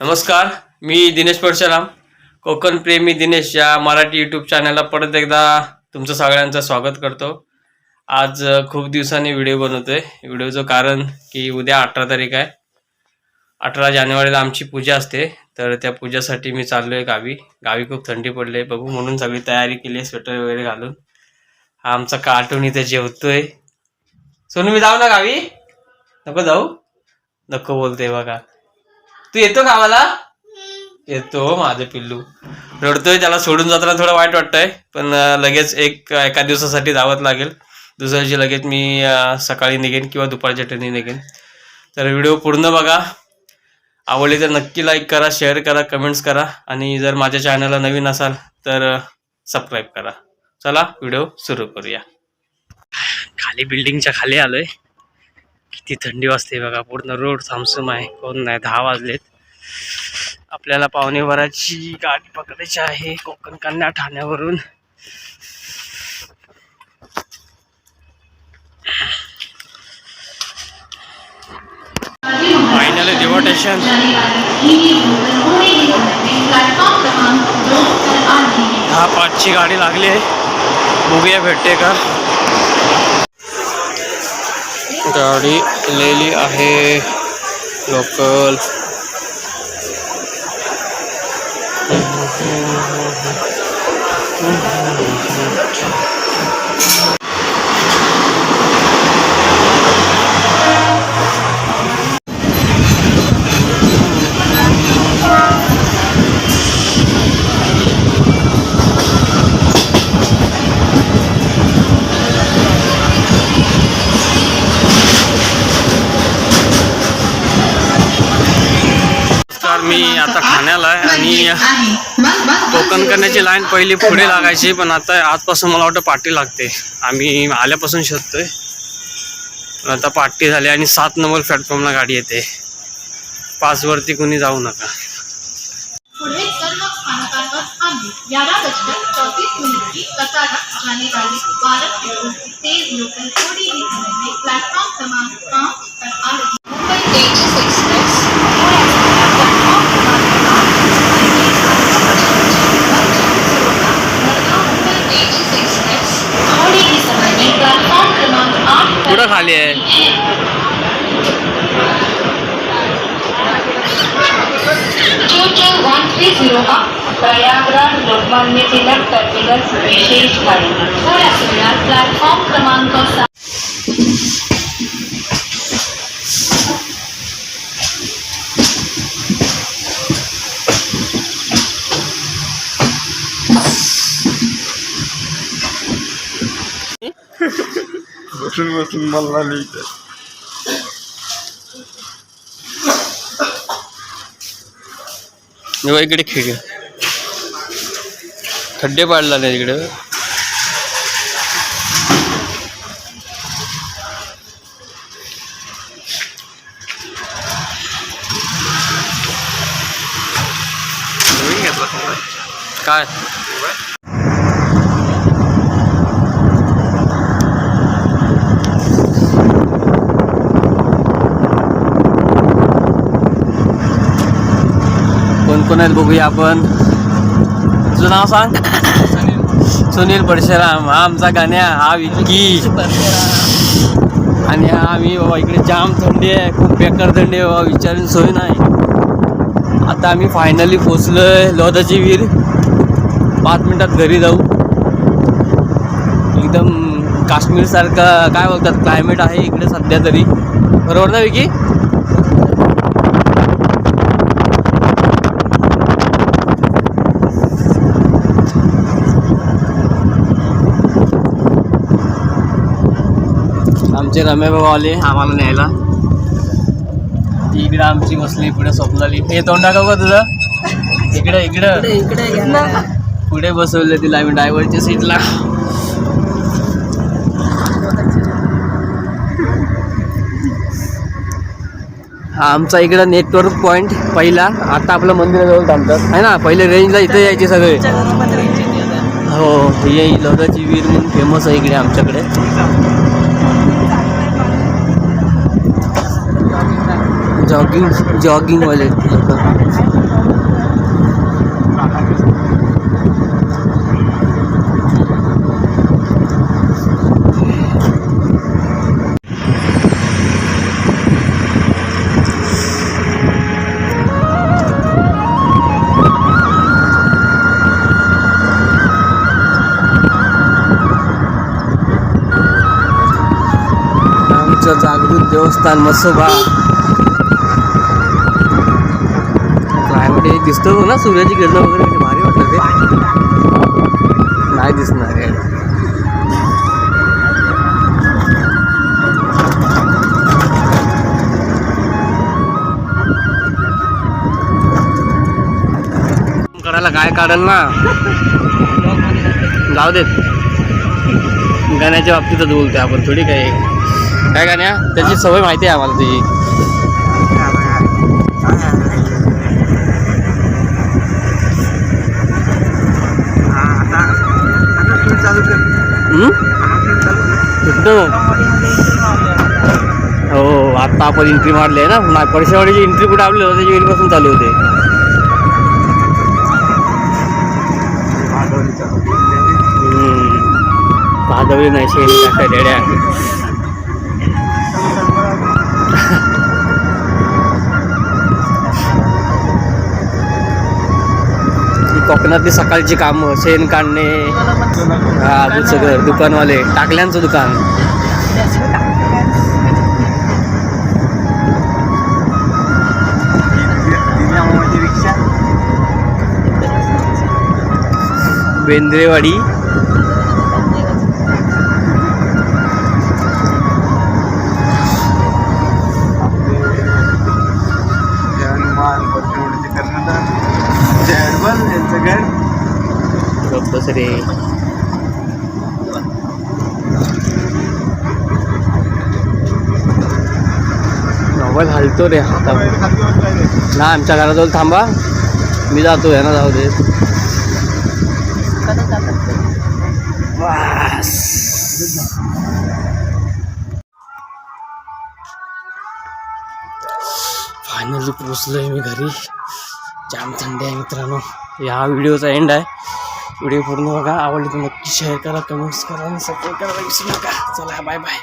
नमस्कार मी दिनेश परशुराम. कोकण प्रेमी दिनेश या मराठी यूट्यूब चॅनलला परत एकदा तुमचं सगळ्यांचं स्वागत करतो. आज खूप दिवसांनी व्हिडिओ बनवतोय. व्हिडिओचं कारण की उद्या अठरा तारीख आहे. अठरा जानेवारीला आमची पूजा असते तर त्या पूजासाठी मी चाललोय गावी. गावी खूप थंडी पडली आहे बघू म्हणून सगळी तयारी केली आहे स्वेटर वगैरे घालून. हा आमचा कार्टून इथे जेवतोय. सोनू मी जाऊ ना गावी? नको जाऊ? नको बोलते बघा. तू येतो गावाला? येतो माझं पिल्लू. रडतोय त्याला सोडून जाताना थोडं वाईट वाटतंय पण लगेच एक एका दिवसासाठी जावंच लागेल. दुसऱ्या दिवशी लगेच मी सकाळी निघेन किंवा दुपारच्या ट्रेनने निघेन. तर व्हिडिओ पूर्ण बघा. आवडली तर नक्की लाईक करा शेअर करा कमेंट्स करा. आणि जर माझ्या चॅनलला नवीन असाल तर सबस्क्राईब करा. चला व्हिडिओ सुरू करूया. खाली बिल्डिंगच्या खाली आलोय. किती थंडी वाजते बघा. पूर्ण रोड थांबसम आहे. कोण नाही. दहा वाजलेत. आपल्याला पावणेवराची गाडी पकडायची आहे. कोकण कन्या ठाण्यावरून. फायनली जेव्हा स्टेशन दहा पाचची गाडी लागली आहे. बघूया भेटते का. गाडी लिहिली आहे. लोकल. मी आता ठाण्याला आहे आणि टोकन करण्याची लाईन पहिली पुढे लागायची पण आता आजपासून मला वाटतं पाठी लागते. आम्ही आल्यापासून शोधतोय. पण आता पाठी झाली आणि सात नंबर प्लॅटफॉर्मला गाडी येते. पाच वरती कोणी जाऊ नका. पुढे सर्व स्थानकांवर थांबली ग्यारह बजकर चौतीस मिनट की कतार जाने वाली भारत पेट्रोल की तेज लोकल थोड़ी ही समय में प्लेटफॉर्म क्रमांक पाँच पर आ रही मुंबई तेजस एक्सप्रेस प्लेटफॉर्म क्रमांक मुंबई तेजस एक्सप्रेस थोड़ी ही समय में प्लेटफॉर्म क्रमांक खाली आहे two two one three zero Prayagraj Lokmanya Tilak terminus विशेष गाडी प्लॅटफॉर्म क्रमांक बसून बसून मला लिहित इकडे खिड खड्डे पाडला नाही इकडे. काय? कोण आहेत बघूया आपण? तुझं नाव सांग. सुनील परशुराम. हा आमचा गाण्या हा विकी. आणि हा आम्ही बाबा इकडे जाम थंडी आहे. खूप बेकार थंडी आहे बाबा विचारून सोय नाही. आता आम्ही फायनली पोचलोय लोधाची वीर पाच मिनटात घरी जाऊ. एकदम काश्मीरसारखा काय बोलतात क्लायमेट आहे इकडे सध्या तरी. बरोबर ना विकी? आमचे रमे बाबा आले आम्हाला न्यायला. ती इकडे आमची बसली पुढे स्वप्नाली हे तोंड दाखव का तुझं. इकडे इकडं. पुढे बसवले तिला आम्ही ड्रायव्हरच्या सीटला हा आमचा इकडं नेटवर्क पॉईंट पहिला. आता आपलं मंदिराजवळ थांबतात. आहे ना? पहिले रेंजला इथे यायचे सगळे. हो हे लोधाची वीर म्हणून फेमस आहे इकडे आमच्याकडे. जॉगिंग जॉगिंग वाले। जागृत देवस्थान मसोबा। क्लायमेट हो ना सूर्याची किरण वगैरे किती भारी वाटतं ते. नाही दिसणार आहे करायला काय कारण ना? जाऊ देत. गाण्याच्या बाबतीतच बोलतोय आपण थोडी काय काय गाण्या? त्याची सवय माहिती आहे आम्हाला तुझी. कुठं हो आत्ता आपण एंट्री मारली आहे ना. परशावाडीची एंट्री कुठे आपली? त्याची वेळीपासून चालू होते. भादवली नाही शेळी टाका रेड्या कोकणातली सकाळची कामं शेण काढणे हा दुसरं घर दुकानवाले टाकल्यांचं दुकान. बेंद्रेवाडी. रे. मोबाईल हलतो रे हाता ना आमच्या घराजवळ थांबा. मी जातो ना जाऊ दे. फायनली पोचलोय मी घरी. जाम थंडी आहे मित्रांनो. या व्हिडिओचा एंड आहे. व्हिडिओ पूर्ण बघा. आवडली तर नक्की शेअर करा कमेंट्स करा आणि सबस्क्राईब करायला विसरू नका चला बाय बाय